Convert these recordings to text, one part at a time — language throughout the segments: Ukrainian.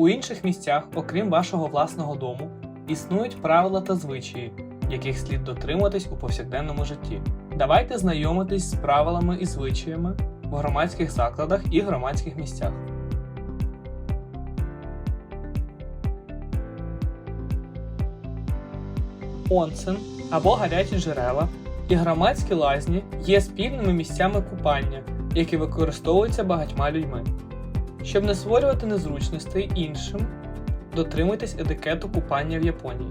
У інших місцях, окрім вашого власного дому, існують правила та звичаї, яких слід дотримуватись у повсякденному житті. Давайте знайомитись з правилами і звичаями в громадських закладах і громадських місцях. Онсен або гарячі джерела і громадські лазні є спільними місцями купання, які використовуються багатьма людьми. Щоб не створювати незручностей іншим, дотримуйтесь етикету купання в Японії.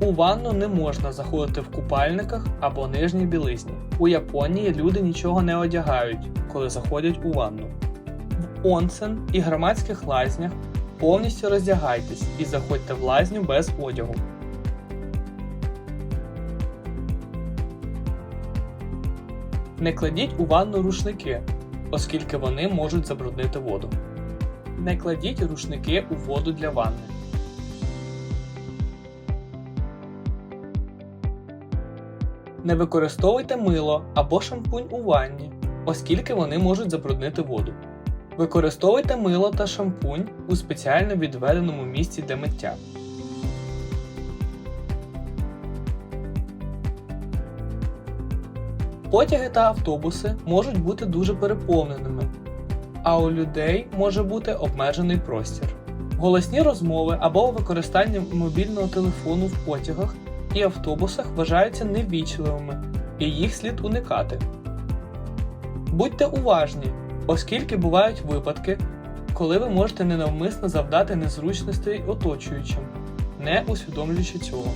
У ванну не можна заходити в купальниках або нижній білизні. У Японії люди нічого не одягають, коли заходять у ванну. В онсен і громадських лазнях повністю роздягайтесь і заходьте в лазню без одягу. Не кладіть у ванну рушники, оскільки вони можуть забруднити воду. Не кладіть рушники у воду для ванни. Не використовуйте мило або шампунь у ванні, оскільки вони можуть забруднити воду. Використовуйте мило та шампунь у спеціально відведеному місці для миття. Потяги та автобуси можуть бути дуже переповненими, а у людей може бути обмежений простір. Голосні розмови або використання мобільного телефону в потягах і автобусах вважаються невічливими, і їх слід уникати. Будьте уважні, оскільки бувають випадки, коли ви можете ненавмисно завдати незручностей оточуючим, не усвідомлюючи цього.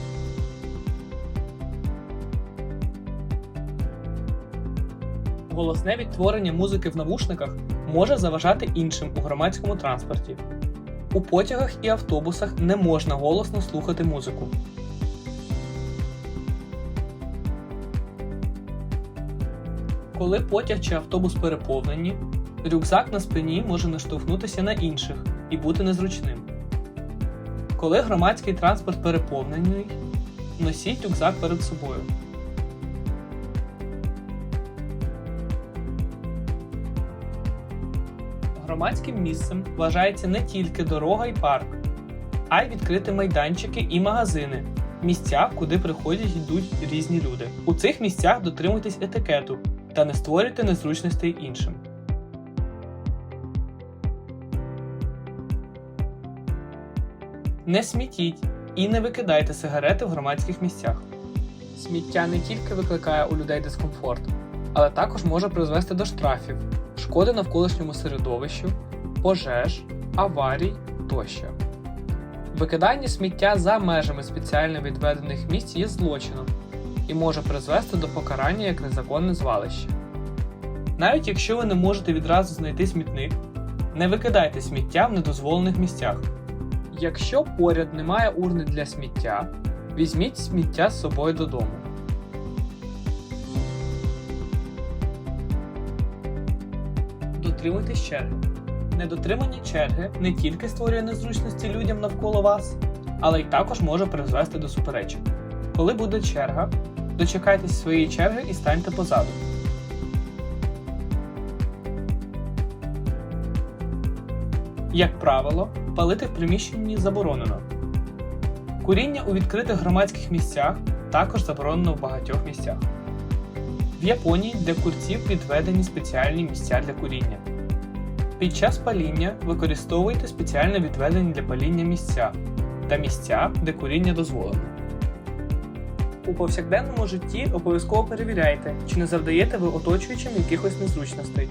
Голосне відтворення музики в навушниках може заважати іншим у громадському транспорті. У потягах і автобусах не можна голосно слухати музику. Коли потяг чи автобус переповнені, рюкзак на спині може наштовхнутися на інших і бути незручним. Коли громадський транспорт переповнений, носіть рюкзак перед собою. Громадським місцем вважається не тільки дорога і парк, а й відкриті майданчики і магазини, місця, куди приходять йдуть різні люди. У цих місцях дотримуйтесь етикету та не створюйте незручностей іншим. Не смітіть і не викидайте сигарети в громадських місцях. Сміття не тільки викликає у людей дискомфорт, але також може призвести до штрафів, шкоди навколишньому середовищу, пожеж, аварій тощо. Викидання сміття за межами спеціально відведених місць є злочином і може призвести до покарання як незаконне звалище. Навіть якщо ви не можете відразу знайти смітник, не викидайте сміття в недозволених місцях. Якщо поряд немає урни для сміття, візьміть сміття з собою додому. Дотримуйтесь черги. Недотримання черги не тільки створює незручності людям навколо вас, але й також може призвести до суперечок. Коли буде черга, дочекайтесь своєї черги і станьте позаду. Як правило, палити в приміщенні заборонено. Куріння у відкритих громадських місцях також заборонено в багатьох місцях. В Японії для курців відведені спеціальні місця для куріння. Під час паління використовуйте спеціально відведені для паління місця та місця, де куріння дозволено. У повсякденному житті обов'язково перевіряйте, чи не завдаєте ви оточуючим якихось незручностей.